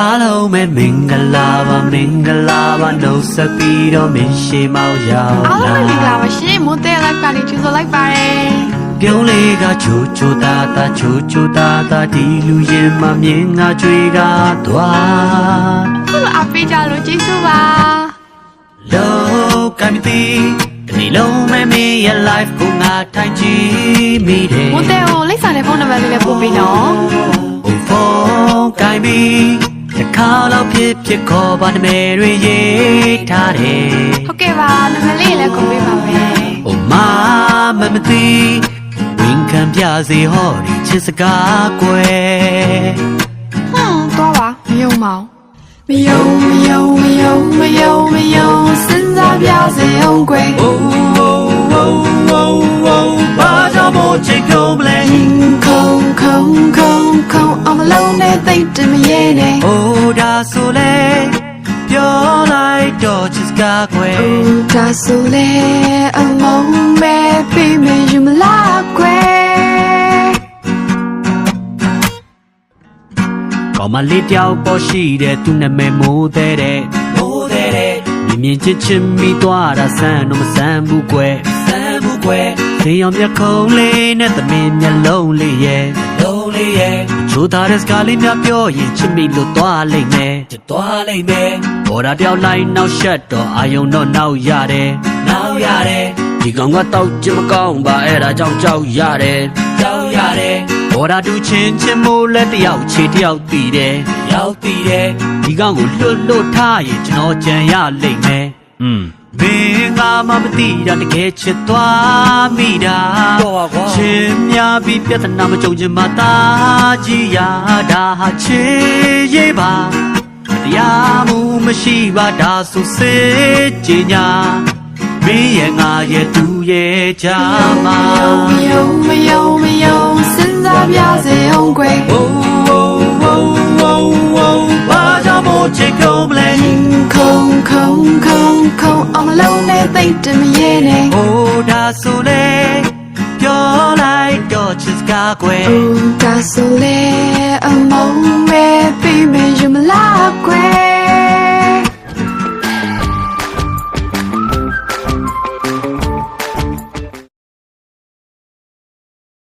အားလုံးပဲမင်္ဂလာပါမင်္ဂလာပါနှုတ်ဆက်ပြီးတော့မင်းရှိမောက်ရောက်အားလုံးလာပဲမင်္ဂလာပါရှင်မိုးတဲလိုက်ကနေကြိုဆိုလိုက်ပါတယ်ပြုံးလေးကချိုချိုတာတာချိုချိုတာတာဒီလူရင်မမြင်ငါကြွေကသွားခုလိုအပေးကြလို့ကျေးဇူးပါလောကမတီဒီနေ့လုံးမမေးရဲ့ life ကိုငါထိုင်ကြည့်မိတယ်မိုးတဲကိုလိပ်စာနဲ့ဖုန်းနံပါတ်လေးလည်းပို့ပေးနော်ဘုံဖုန်းကိုင်းပြီး တစ်ခါတော့ဖြစ်ဖြစ်ခေါ်ပါနမဲတွေရေးထားတယ်ဟုတ်ကဲ့ပါနံပါတ်လေးလည်းကုန်ပေးပါမယ်။အိုမမမသိဝင်ခံပြစေဟောဒီချစ်စကားကွယ်ဟွန်းသွားပါမယုံပါဘူးမယုံမယုံမယုံမယုံမယုံစဉ်းစားပြစေအောင်ကွယ်။အိုးအိုးအိုးအိုးအိုးဘာကြောင့်မို့ချစ်ကုန်မလဲခုံခုံခုံခုံအမလုံးနဲ့ သိတ်တမရဲနဲ့။အိုးဒါဆိုလေပြောလိုက်တော့ချစ်စကားကွယ်ဒါဆိုလေအမုံမဲ့ပြီးမယူမလားကွယ်။ကောင်းမလေးတယောက်ပေါ်ရှိတဲ့သူနာမည်မိုးတဲ့တဲ့မိုးတဲ့တဲ့မြင်မြင်ချင်းချင်းမိသွားတာဆန်းတော့မဆန်းဘူးကွယ်ဆန်းဘူးကွယ်သေအောင်မျက်ခုံးလေးနဲ့သမင်မျက်လုံးလေးရဲ့လုံးလေးရဲ့ ချိုးသားတဲ့စကားလေးများပြောရင်ချစ်မိလို့သွားလိမ့်မယ်ချစ်သွားလိမ့်မယ်ဘော်ဒါတယောက်လိုက်နောက်ရှက်တော့အာယုံတော့နောက်ရတယ်နောက်ရတယ်ဒီကောင်ကတော့ချင်မကောင်းပါအဲ့ဒါကြောင့်ကြောက်ရတယ်ကြောက်ရတယ်ဘော်ဒါတူချင်းချင်းမိုးလက်တယောက်ခြေတယောက်တည်တယ်ရောက်တည်တယ်ဒီကောင်ကိုလွတ်လွတ်ထားရင်ကျွန်တော်ကြံရလိမ့်မယ်อืม ဘင်းငါမမသိတာတကယ်ချစ်သွားမိတာတော့ပါကွာချင်းများပြီးပြဿနာမကြုံချင်မှတာကြည်ရတာဟာချေရေးပါတရားမှုမရှိပါဒါဆိုစေချင်ညာမင်းရဲ့ငါရဲ့သူရဲ့ချာမမယုံမ ခုံအမလုံးနဲ့သိတ်တမရဲနဲ့။ဟိုဒါဆိုလေပြောလိုက်တော့ချစ်စကားကွယ်ဒါဆိုလေအမုံမဲ့ပြီးမယူမလားကွယ်